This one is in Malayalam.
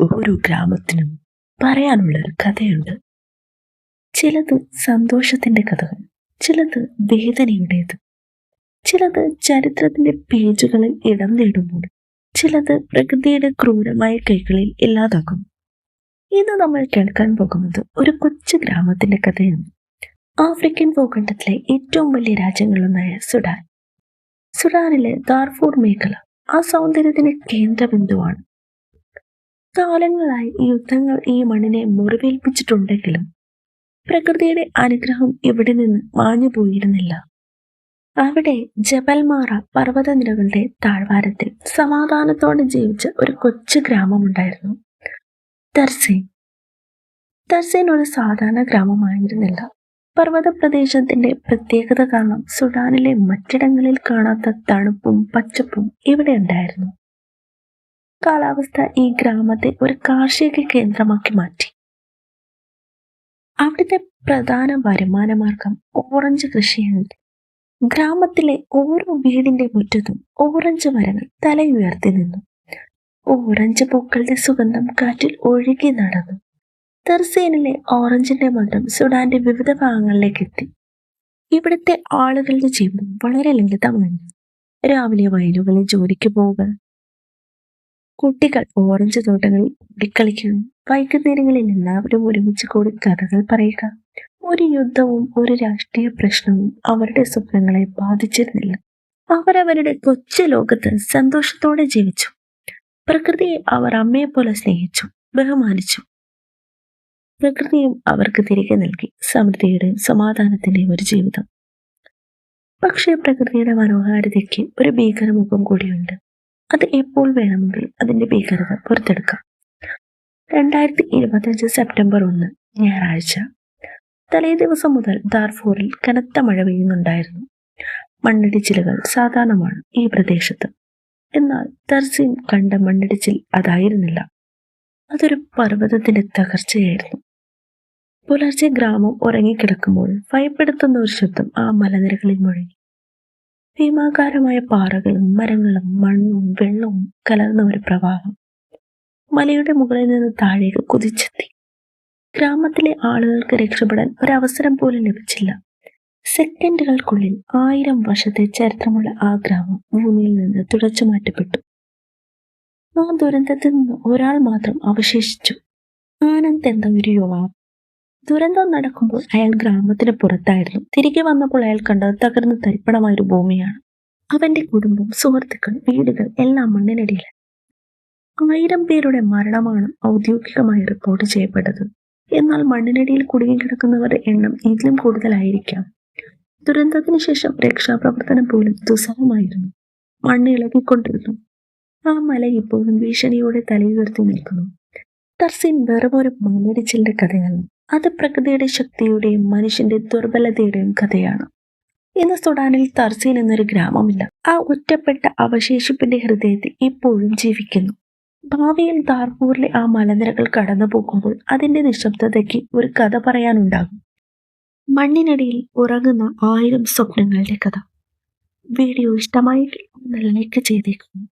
ഓരോ ഗ്രാമത്തിനും പറയാനുള്ളൊരു കഥയുണ്ട്. ചിലത് സന്തോഷത്തിന്റെ കഥകൾ ചിലത് വേദനയുടേത് ചിലത് ചരിത്രത്തിന്റെ പേജുകളിൽ ഇടം നേടുമ്പോൾ ചിലത് പ്രകൃതിയുടെ ക്രൂരമായ കൈകളിൽ ഇല്ലാതാക്കും. ഇന്ന് നമ്മൾ കേൾക്കാൻ പോകുന്നത് ഒരു കൊച്ചു ഗ്രാമത്തിന്റെ കഥയാണ്. ആഫ്രിക്കൻ ഭൂഖണ്ഡത്തിലെ ഏറ്റവും വലിയ രാജ്യങ്ങളിലൊന്നായ സുഡാൻ. സുഡാനിലെ ദാർഫൂർ മേഖല ആ സൗന്ദര്യത്തിന്റെ കേന്ദ്രബിന്ദുവാണ്. കാലങ്ങളായി യുദ്ധങ്ങൾ ഈ മണ്ണിനെ മുറിവേൽപ്പിച്ചിട്ടുണ്ടെങ്കിലും പ്രകൃതിയുടെ അനുഗ്രഹം ഇവിടെ നിന്ന് മാഞ്ഞു പോയിരുന്നില്ല. അവിടെ ജബൽമാറ പർവതനിരകളുടെ താഴ്വാരത്തിൽ സമാധാനത്തോടെ ജീവിച്ച ഒരു കൊച്ചു ഗ്രാമമുണ്ടായിരുന്നു. തർസീൻ തർസീൻ ഒരു സാധാരണ ഗ്രാമമായിരുന്നില്ല. പർവത പ്രദേശത്തിന്റെ പ്രത്യേകത കാരണം സുഡാനിലെ മറ്റിടങ്ങളിൽ കാണാത്ത തണുപ്പും പച്ചപ്പും ഇവിടെ ഉണ്ടായിരുന്നു. കാലാവസ്ഥ ഈ ഗ്രാമത്തെ ഒരു കാർഷിക കേന്ദ്രമാക്കി മാറ്റി. അവിടുത്തെ പ്രധാന വരുമാന മാർഗം ഓറഞ്ച് കൃഷിയാണ്. ഗ്രാമത്തിലെ ഓരോ വീടിന്റെ മുറ്റത്തും ഓറഞ്ച് മരങ്ങൾ തലയുയർത്തി നിന്നു. ഓറഞ്ച് പൂക്കളുടെ സുഗന്ധം കാറ്റിൽ ഒഴുകി നടന്നു. തെർസേനിലെ ഓറഞ്ചിന്റെ മധുരം സുഡാന്റെ വിവിധ ഭാഗങ്ങളിലേക്ക് എത്തി. ഇവിടുത്തെ ആളുകളുടെ ജീവിതം വളരെ ലളിതമാണ്. രാവിലെ വയലുകളിൽ ജോലിക്ക് പോവുക കുട്ടികൾ ഓറഞ്ച് തോട്ടങ്ങളിൽ ഓടിക്കളിക്കുന്നു. വൈകുന്നേരങ്ങളിൽ എല്ലാവരും ഒരുമിച്ച് കൂടി കഥകൾ പറയുക. ഒരു യുദ്ധവും ഒരു രാഷ്ട്രീയ പ്രശ്നവും അവരുടെ സ്വപ്നങ്ങളെ ബാധിച്ചിരുന്നില്ല. അവരവരുടെ കൊച്ചു ലോകത്ത് സന്തോഷത്തോടെ ജീവിച്ചു. പ്രകൃതിയെ അവർ അമ്മയെ പോലെ സ്നേഹിച്ചു ബഹുമാനിച്ചു. പ്രകൃതിയും അവർക്ക് തിരികെ നൽകി സമൃദ്ധിയുടെയും സമാധാനത്തിന്റെയും ഒരു ജീവിതം. പക്ഷേ പ്രകൃതിയുടെ മനോഹാരിതയ്ക്ക് ഒരു ഭീകരമുഖം കൂടിയുണ്ട്. അത് എപ്പോൾ വേണമെങ്കിലും അതിന്റെ ഭീകരത പുറത്തെടുക്കാം. രണ്ടായിരത്തി ഇരുപത്തഞ്ച് സെപ്റ്റംബർ ഒന്ന് ഞായറാഴ്ച. തലേ ദിവസം മുതൽ ദാർഫൂറിൽ കനത്ത മഴ പെയ്യുന്നുണ്ടായിരുന്നു. മണ്ണിടിച്ചിലുകൾ സാധാരണമാണ് ഈ പ്രദേശത്ത്. എന്നാൽ തർസീം കണ്ട മണ്ണിടിച്ചിൽ അതായിരുന്നില്ല. അതൊരു പർവതത്തിന്റെ തകർച്ചയായിരുന്നു. പുലർച്ചെ ഗ്രാമം ഉറങ്ങിക്കിടക്കുമ്പോൾ ഭയപ്പെടുത്തുന്ന ഒരു ശബ്ദം ആ മലനിരകളിൽ മുഴങ്ങി. ഭീമാകാരമായ പാറകളും മരങ്ങളും മണ്ണും വെള്ളവും കലർന്ന ഒരു പ്രവാഹം. മലയുടെ മുകളിൽ നിന്ന് താഴേക്ക് കുതിച്ചെത്തി. ഗ്രാമത്തിലെ ആളുകൾക്ക് രക്ഷപ്പെടാൻ ഒരവസരം പോലും ലഭിച്ചില്ല. സെക്കൻഡുകൾക്കുള്ളിൽ ആയിരം വർഷത്തെ ചരിത്രമുള്ള ആ ഗ്രാമം ഭൂമിയിൽ നിന്ന് തുടച്ചു മാറ്റപ്പെട്ടു. ആ ദുരന്തത്തിൽ നിന്ന് ഒരാൾ മാത്രം അവശേഷിച്ചു. ആനന്ദ് എന്ന ഒരു യുവാവ് ദുരന്തം നടക്കുമ്പോൾ അയാൾ ഗ്രാമത്തിന് പുറത്തായിരുന്നു. തിരികെ വന്നപ്പോൾ അയാൾ കണ്ടത് തകർന്ന് തരിപ്പണമായ ഒരു ഭൂമിയാണ്. അവന്റെ കുടുംബം സുഹൃത്തുക്കൾ വീടുകൾ എല്ലാം മണ്ണിനടിയിൽ ആയിരം പേരുടെ മരണമാണ് ഔദ്യോഗികമായി റിപ്പോർട്ട് ചെയ്യപ്പെട്ടത്. എന്നാൽ മണ്ണിനടിയിൽ കുടുങ്ങിക്കിടക്കുന്നവരുടെ എണ്ണം ഇതിലും കൂടുതലായിരിക്കാം. ദുരന്തത്തിന് ശേഷം രക്ഷാപ്രവർത്തനം പോലും ദുസ്സഹമായിരുന്നു. മണ്ണ് ഇളകിക്കൊണ്ടിരുന്നു. ആ മല ഇപ്പോഴും ഭീഷണിയോടെ തലയുയർത്തി നിൽക്കുന്നു. തർസീൻ വെറുമൊരു മണ്ണിടിച്ചിലിന്റെ കഥയല്ല. അത് പ്രകൃതിയുടെ ശക്തിയുടെയും മനുഷ്യന്റെ ദുർബലതയുടെയും കഥയാണ്. ഇന്ന് സുഡാനിൽ തർസീൻ എന്നൊരു ഗ്രാമമില്ല. ആ ഒറ്റപ്പെട്ട അവശേഷിപ്പിന്റെ ഹൃദയത്തിൽ ഇപ്പോഴും ജീവിക്കുന്നു. ഭാവിയിൽ ദാർപൂരിലെ ആ മലനിരകൾ കടന്നു പോകുമ്പോൾ അതിന്റെ നിശബ്ദതയ്ക്ക് ഒരു കഥ പറയാനുണ്ടാകും. മണ്ണിനടിയിൽ ഉറങ്ങുന്ന ആയിരം സ്വപ്നങ്ങളുടെ കഥ. വീഡിയോ ഇഷ്ടമായെങ്കിൽ ഒന്ന് ലൈക്ക് ചെയ്തേക്കുന്നു